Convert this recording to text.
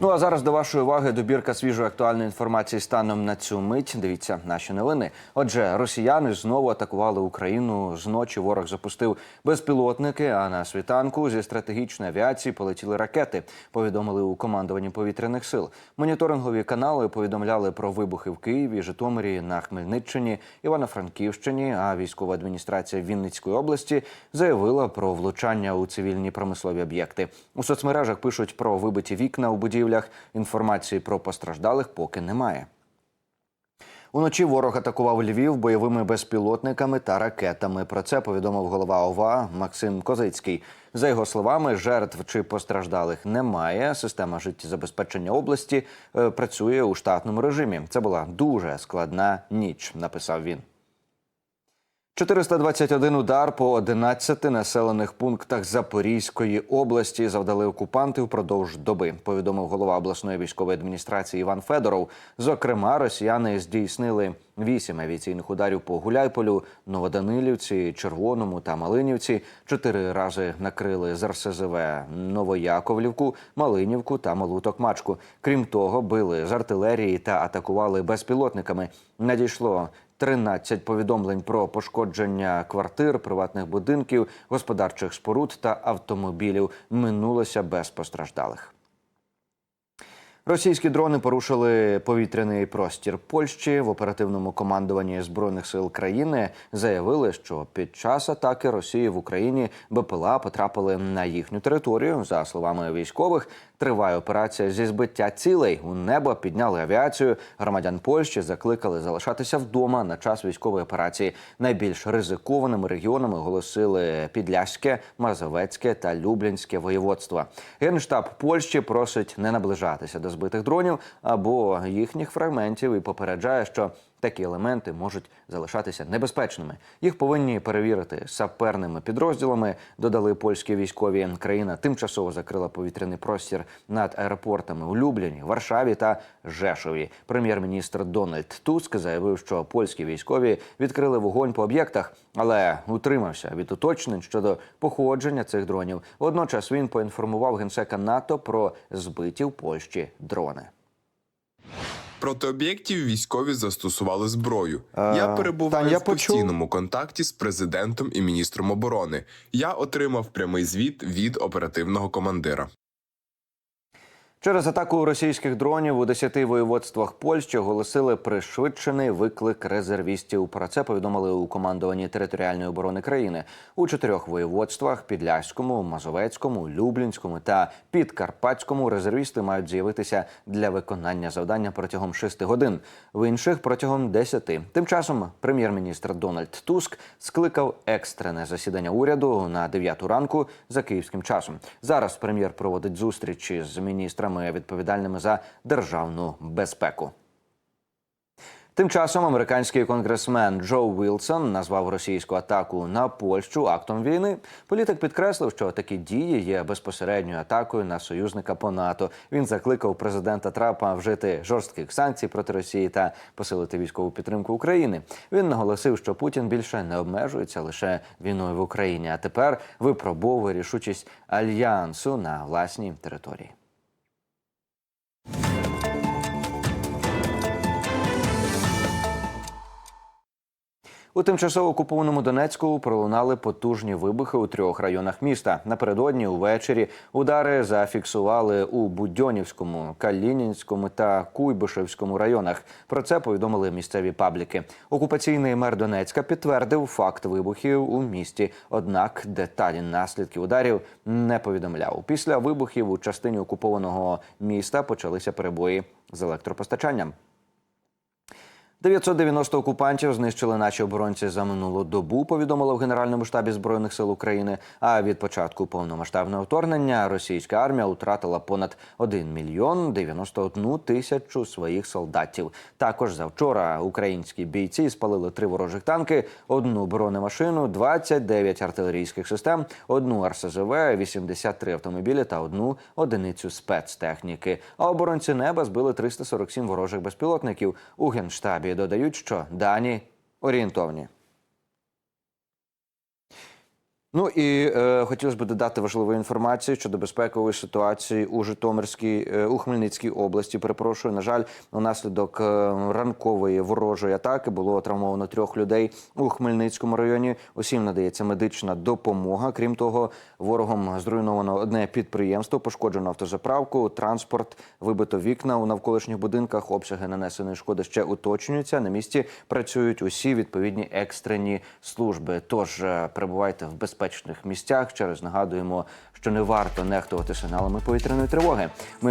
Ну а зараз до вашої уваги добірка свіжої актуальної інформації станом на цю мить. Дивіться наші новини. Отже, росіяни знову атакували Україну. Зночі ворог запустив безпілотники. А на світанку зі стратегічної авіації полетіли ракети. Повідомили у командуванні повітряних сил. Моніторингові канали повідомляли про вибухи в Києві, Житомирі, на Хмельниччині, Івано-Франківщині. А військова адміністрація Вінницької області заявила про влучання у цивільні промислові об'єкти. У соцмережах пишуть про вибиті вікна у будівлях. Інформації про постраждалих поки немає. Уночі ворог атакував Львів бойовими безпілотниками та ракетами. Про це повідомив голова ОВА Максим Козицький. За його словами, жертв чи постраждалих немає. Система життєзабезпечення області е, працює у штатному режимі. Це була дуже складна ніч, написав він. 421 удар по 11 населених пунктах Запорізької області завдали окупанти впродовж доби. Повідомив голова обласної військової адміністрації Іван Федоров. Зокрема, росіяни здійснили вісім авіаційних ударів по Гуляйполю, Новоданилівці, Червоному та Малинівці. Чотири рази накрили з РСЗВ Новояковлівку, Малинівку та Малу Токмачку. Крім того, били з артилерії та атакували безпілотниками. Надійшло 13 повідомлень про пошкодження квартир, приватних будинків, господарчих споруд та автомобілів. Минулося без постраждалих. Російські дрони порушили повітряний простір Польщі в оперативному командуванні збройних сил країни. Заявили, що під час атаки Росії в Україні БПЛА потрапили на їхню територію. За словами військових, триває операція зі збиття цілей. У небо підняли авіацію. Громадян Польщі закликали залишатися вдома на час військової операції. Найбільш ризикованими регіонами оголосили Підляське, Мазовецьке та Люблінське воєводства. Генштаб Польщі просить не наближатися до збитих дронів або їхніх фрагментів і попереджає, що такі елементи можуть залишатися небезпечними. Їх повинні перевірити саперними підрозділами. Додали польські військові. Країна тимчасово закрила повітряний простір над аеропортами у Любліні, Варшаві та Жешові. Прем'єр-міністр Дональд Туск заявив, що польські військові відкрили вогонь по об'єктах, але утримався від уточнень щодо походження цих дронів. Водночас він поінформував генсека НАТО про збиті в Польщі дрони. Проти об'єктів військові застосували зброю. Я перебуваю Тань, я в почув. постійному контакті з президентом і міністром оборони. Я отримав прямий звіт від оперативного командира. Через атаку російських дронів у 10 воєводствах Польщі оголосили пришвидшений виклик резервістів. Про це повідомили у командуванні територіальної оборони країни у чотирьох воєводствах: Підляському, Мазовецькому, Люблінському та Підкарпатському. Резервісти мають з'явитися для виконання завдання протягом 6 годин. В інших протягом 10. Тим часом прем'єр-міністр Дональд Туск скликав екстрене засідання уряду на 9 ранку за київським часом. Зараз прем'єр проводить зустрічі з міністрами відповідальними за державну безпеку. Тим часом американський конгресмен Джо Вілсон назвав російську атаку на Польщу актом війни. Політик підкреслив, що такі дії є безпосередньою атакою на союзника по НАТО. Він закликав президента Трампа вжити жорстких санкцій проти Росії та посилити військову підтримку України. Він наголосив, що Путін більше не обмежується лише війною в Україні, а тепер випробовує рішучість альянсу на власній території. you У тимчасово окупованому Донецьку пролунали потужні вибухи у трьох районах міста. Напередодні увечері удари зафіксували у Будьонівському, Калінінському та Куйбишевському районах. Про це повідомили місцеві пабліки. Окупаційний мер Донецька підтвердив факт вибухів у місті. Однак деталі наслідків ударів не повідомляв. Після вибухів у частині окупованого міста почалися перебої з електропостачанням. 990 окупантів знищили наші оборонці за минулу добу. Повідомили в Генеральному штабі збройних сил України. А від початку повномасштабного вторгнення російська армія втратила понад 1 мільйон 91 тисячу своїх солдатів. Також завчора українські бійці спалили три ворожих танки, одну бронемашину, 29 артилерійських систем, одну РСЗВ, 83 автомобілі та одну одиницю спецтехніки. А оборонці неба збили 347 ворожих безпілотників у генштабі додають, що дані орієнтовні. Ну і е, хотілося б додати важливу інформацію щодо безпекової ситуації у Житомирській е, у Хмельницькій області. Перепрошую, на жаль, унаслідок е, ранкової ворожої атаки було травмовано трьох людей у Хмельницькому районі. Усім надається медична допомога. Крім того, ворогом зруйновано одне підприємство, пошкоджено автозаправку, транспорт, вибито вікна у навколишніх будинках. Обсяги нанесеної шкоди ще уточнюються. На місці працюють усі відповідні екстрені служби. Тож е, перебувайте в безпечних місцях. Ще раз нагадуємо, що не варто нехтувати сигналами повітряної тривоги. Ми